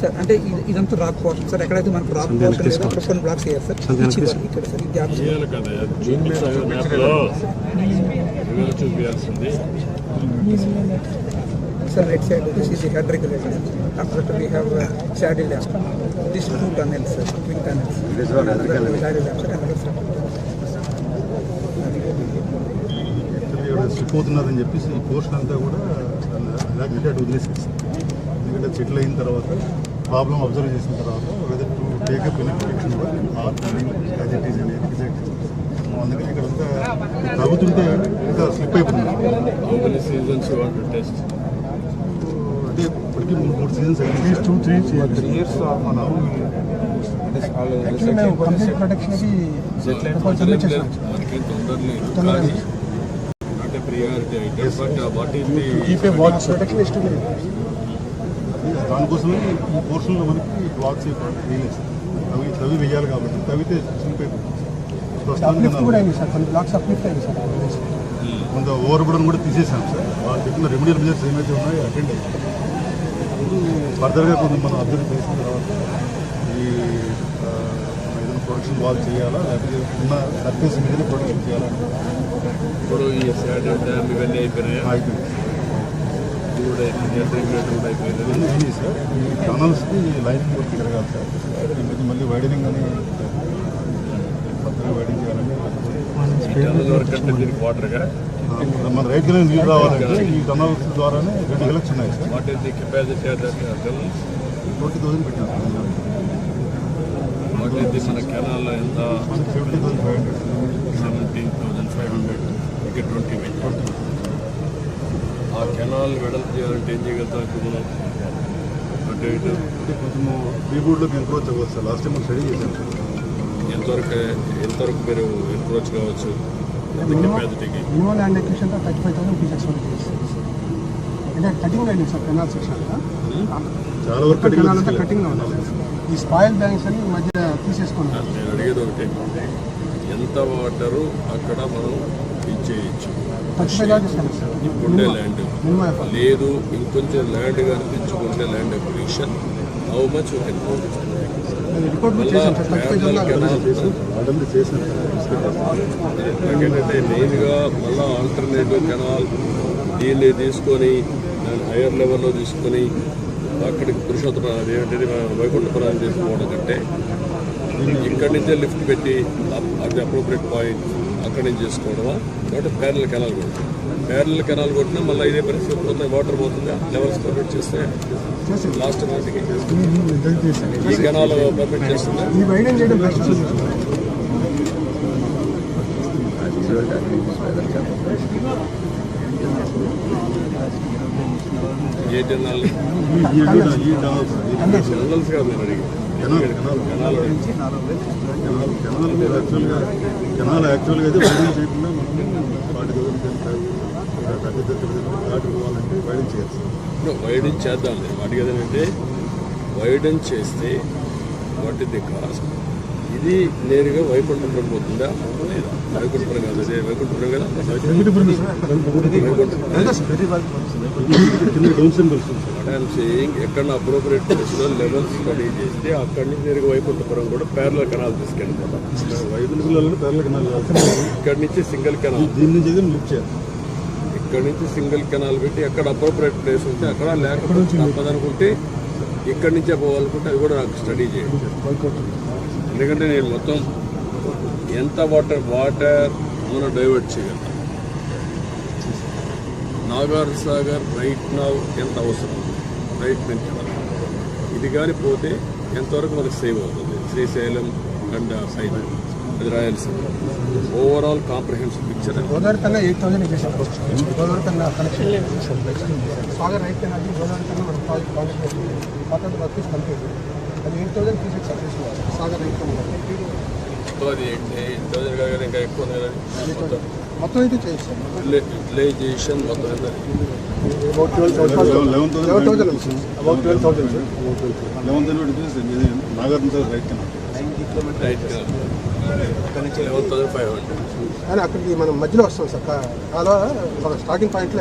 Sir అంటే ఇది- ఇదంతా రాక్ పోర్షన్ సార్ ఎక్కడైతే మనకు రాక్ పోర్షన్ లేదో అక్కడ కొన్ని బ్లాక్స్ వేయాలి సార్. ఇక్కడ sir gap right side this head regulator twin అవుతున్నారని చెప్పేసి ఈ పోర్షన్ అంతా కూడా అలాగే అటు వదిలేసేసి ఎందుకంటే సెటిల్ అయిన తర్వాత ప్రాబ్లం అబ్జర్వ్ చేసిన తర్వాత whether to take up in protection or as it అనేది డిసైడ్ అందుకని ఇక్కడ అంతా తగ్గుతుంటే ఇంకా స్లిప్ అయిపోతుంది. అంటే ఇప్పటికీ మూడు మూడు సీజన్స్ అయింది టూ త్రీ త్రీ ఇయర్స్ మన కంప్లీట్ ప్రొటెక్షన్కి కీప్ ఏ వాచ్ ప్రొటెక్షన్ ఇష్టం దానికోసమే ఈ పోర్షన్లో మనకి బ్లాక్స్ వేయలేదు అవి తవి వేయాలి కాబట్టి తవ్వితే సార్. కొంత ఓవర్ బుడన్ కూడా తీసేసాం సార్. వాళ్ళు చెప్పిన రెమెడియల్ మెజర్స్ ఏమైతే ఉన్నాయో అటెండ్ అయ్యాయి ఫర్దర్గా కొంచెం మనం అబ్జర్వ్ చేసిన తర్వాత ఈ ప్రొడక్షన్ వాల్ చేయాలా? లేకపోతే ఉన్న సర్ఫేస్ మీదనే ప్రొడక్షన్ చేయాలా? ఇప్పుడు ఈ శాడ్ డ్యామ్ ఇవన్నీ అయిపోయినాయా? అయిపోయింది. సార్. ఈ టనల్స్కి లైనింగ్ వర్క్ జరగాలి సార్. మధ్య మళ్ళీ వైడనింగ్ అని వైడింగ్ దీనికి వాటర్గా మన రైతులే నీళ్ళు రావాలంటే ఈ టనల్స్ ద్వారానే రెండు ఎలక్షన్ ఉన్నాయి sir. What is the capacity of that tunnel twenty thousand the మన కెనాల్ ఎంత మనకి seventy thousand five hundred seventeen thousand five hundred ఇక ట్వంటీ ఆ కెనాల్ వెడల్పు చేయాలంటే ఏం చేయగలుగుతాం ఇప్పుడు మనం అటు ఇటు కొంచెము బీబోర్డ్లోకి ఎంక్రోచ్ అవ్వచ్చు సార్ లాస్ట్ టైం స్టడీ చేశాం సార్ ఎంతవరకు ఎంతవరకు మీరు ఎంక్రోచ్ కావచ్చు minimum land acquisition thirty five thousand fees expect అంటే కటింగ్ అయింది సార్ కెనాల్ సెక్షన్ చాలా వరకు కటింగ్ అంతా కటింగ్ ఉంది ఈ స్పాయిల్ బ్యాంక్స్ అని ఈ మధ్య తీసేసుకున్నాం. నేను అడిగేది ఒకటి ఎంత వాటరు అక్కడ మనం ఇచ్చేయచ్చు ఉండే ల్యాండ్. లేదు ఇంకొంచెం ల్యాండ్ కానీ తెచ్చుకుంటే ల్యాండ్ అక్విజిషన్ హౌ మచ్ నాకేంటంటే మెయిన్గా మళ్ళీ ఆల్టర్నేటివ్ కెనాల్ దీన్ని తీసుకొని దాన్ని హైయర్ లెవెల్లో తీసుకొని అక్కడికి పురుషోత్తమ అదేంటది వైకుంఠపురం తీసుకోవడం కంటే ఇక్కడి నుంచే లిఫ్ట్ పెట్టి అది అప్రోప్రియట్ పాయింట్ అక్కడి నుంచి చేసుకోవడమా? కాబట్టి ప్యారల్ కెనాల్ కొడుతుంది ప్యారల్ కెనాల్ కొట్టినా మళ్ళీ ఇదే పరిస్థితి పోతుంది వాటర్ పోతుంది? లెవెల్స్ పర్మిట్ చేస్తే లాస్ట్ నాటికి ఈ కెనాల్ పర్మిట్ చేస్తుంది. ఈ వైడెన్ ఈ కెనాల్స్ కాదు నేను అడిగి canal canal canal canal canal మీద యాక్చువల్గా కెనాల్ యాక్చువల్గా అయితే వైడింగ్ చేయకుండా మనం ఫార్టీ థౌసండ్ థర్టీ థర్టీ దాటి పోవాలంటే వైడింగ్ చేయాలి. సార్ ఇప్పుడు వైడెన్ చేద్దాం. చేస్తే వాట్ ఇస్ ది కాస్ట్ ఇది నేరుగా వైకుంఠపురం పోతుందా? లేదా వైకుంఠపురం కాదు అదే వైకుంఠపురం కదా? ఐఎమ్ సేయింగ్ ఎక్కడ అప్రోపరేట్ ప్లేస్లో లెవెల్స్ స్టడీ చేస్తే అక్కడి నుంచి నేరుగా వైకుంఠపురం కూడా పేర్ల కెనాల్ తీసుకెళ్ళిపోతాం. వైద్యుల పేర్ల కెనాల్ ఇక్కడి నుంచి సింగిల్ కెనాల్ దీని నుంచి అయితే లిఫ్ట్ చేయాలి ఇక్కడ నుంచి సింగిల్ కెనాల్ పెట్టి ఎక్కడ అప్రోపరేట్ ప్లేస్ ఉంటే అక్కడ లేకపోతే తప్పదనుకుంటే ఇక్కడి నుంచే పోవాలనుకుంటే అది కూడా నాకు స్టడీ చేయండి. ఎందుకంటే నేను మొత్తం ఎంత వాటర్ వాటర్ మనం డైవర్ట్ చేయగలుగుతాం నాగార్ సాగర్ రైట్ నౌ ఎంత అవసరం? రైట్ నుంచి ఇది కానీ పోతే ఎంతవరకు మనకు సేవ్ అవుతుంది? శ్రీశైలం అండ్ సైడ్ అది Rayalaseema overall comprehensive picture Godavari కన్నా ఎయిట్ థౌసండ్ గోదావరి కన్నా కనెక్షన్ సాగర్ రైట్ కన్నా గోదావరి కన్నా మనం ప్రాజెక్ట్ కంప్లీట్ అది eight thousand fees expect Sagar right కన్నా సో అది ఎయిట్ థౌసండ్ కాదు ఇంకా ఎక్కువ ఉంది కదా. మొత్తం. అయితే చేస్తాం యూటిలైజేషన్ మొత్తం. About twelve thousand about twelve thousand eleven thousand Nagarjuna sir right canal right eleven thousand five hundred అక్కడికి మనం మధ్యలో వస్తాం సార్. కాలువ స్టార్టింగ్ పాయింట్లో